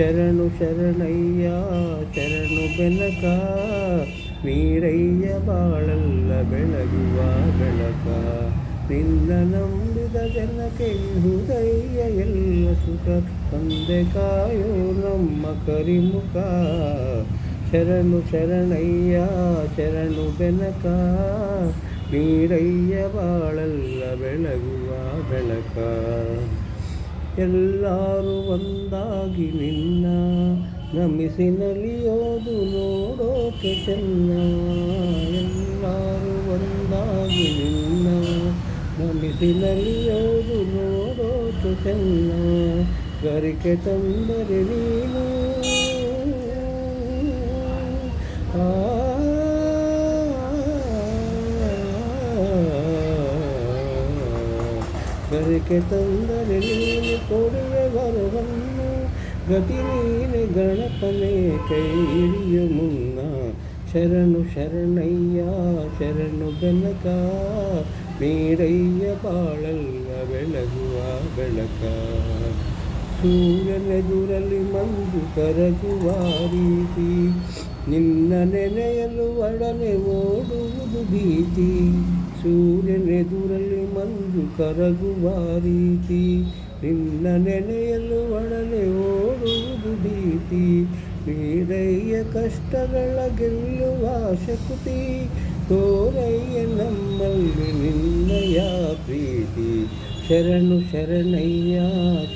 ಪಾದ ನಮಸ್ತೆ ನಮಸ್ತೆ ನಮಸ್ತೆ ನಮಃ ಶರಣು ಶರಣಯ್ಯ ಶರಣು ಬೆನಕ ನೀರಯ್ಯ ಬಾಳಲ್ಲ ಬೆಳಗುವ ಬೆಳಕ ನಿನ್ನ ನಂಬಿದ ಜನಕ್ಕೆ ಹೃದಯ ಎಲ್ಲ ಸುಖ ತಂದೆ ಕಾಯೋ ನಮ್ಮ ಕರಿಮುಖ ಶರಣು ಶರಣಯ್ಯ ಶರಣು ಬೆನಕ ನೀರಯ್ಯ ಬಾಳಲ್ಲ ಬೆಳಗುವ ಬೆಳಕ ಎಲ್ಲರೂ ಒಂದಾಗಿ ನಿನ್ನ ನಮಿಸಿ ನಲಿಯೋದು ನೋಡೋಕೆ ಚೆನ್ನ. ಎಲ್ಲರೂ ಒಂದಾಗಿ ನಿನ್ನ ನಮಿಸಿ ನಲಿಯೋದು ನೋಡೋಕೆ ಚೆನ್ನ. ಗರಿಕೆ ತಂದರೆ ನೀನು ಗರಿಕೆ ತಂದರೆ ನೀನು ಕೊಡುವೆ ವರವನ್ನು. ಗತಿ ನೀನೆ ಗಣಪನೆ ಕೈ ಹಿಡಿಯ ಮುನ್ನ. ಶರಣು ಶರಣಯ್ಯ, ಶರಣು ಬೆನಕ. ನೀಡಯ್ಯ ಬಾಳಲ್ಲ ಬೆಳಗುವ ಬೆಳಕ. ಸೂರ್ಯನೆದುರಲ್ಲಿ ಮಂಜು ಕರಗುವ ರೀತಿ ನಿನ್ನ ನೆನೆಯಲು ಒಡನೆ ಓಡುವುದು ಭೀತಿ. ಸೂರ್ಯನೆದುರಲ್ಲಿ ಮಂಜು ಕರಗುವ ರೀತಿ, ನಿನ್ನ ನೆನೆಯಲು ಒಡನೆ ಓಡುವುದು ಭೀತಿ. ನೀರಯ್ಯ ಕಷ್ಟಗಳ ಗೆಲ್ಲುವ ಶಕ್ತಿ, ತೋರಯ್ಯ ನಮ್ಮಲ್ಲಿ ನಿನ್ನಯ ಪ್ರೀತಿ. ಶರಣು ಶರಣಯ್ಯ,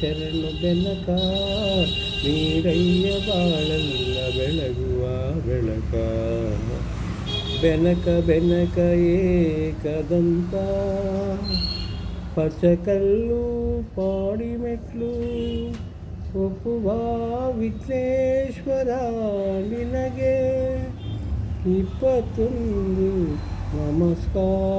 ಶರಣು ಬೆನಕ ನೀರಯ್ಯ ಬಾಳಲ್ಲ ಬೆಳಗುವ ಬೆಳಕ. ಬೆನಕ ಬೆನಕ ಏಕದಂತ. ಪಚಕಲ್ಲು ಪಾಡಿಮೆಟ್ಲು ಒಪ್ಪುವ ವಿಘ್ನೇಶ್ವರ ನಿನಗೆ. ಇಪ್ಪತ್ತೊಂದು ನಮಸ್ಕಾರಗಳು.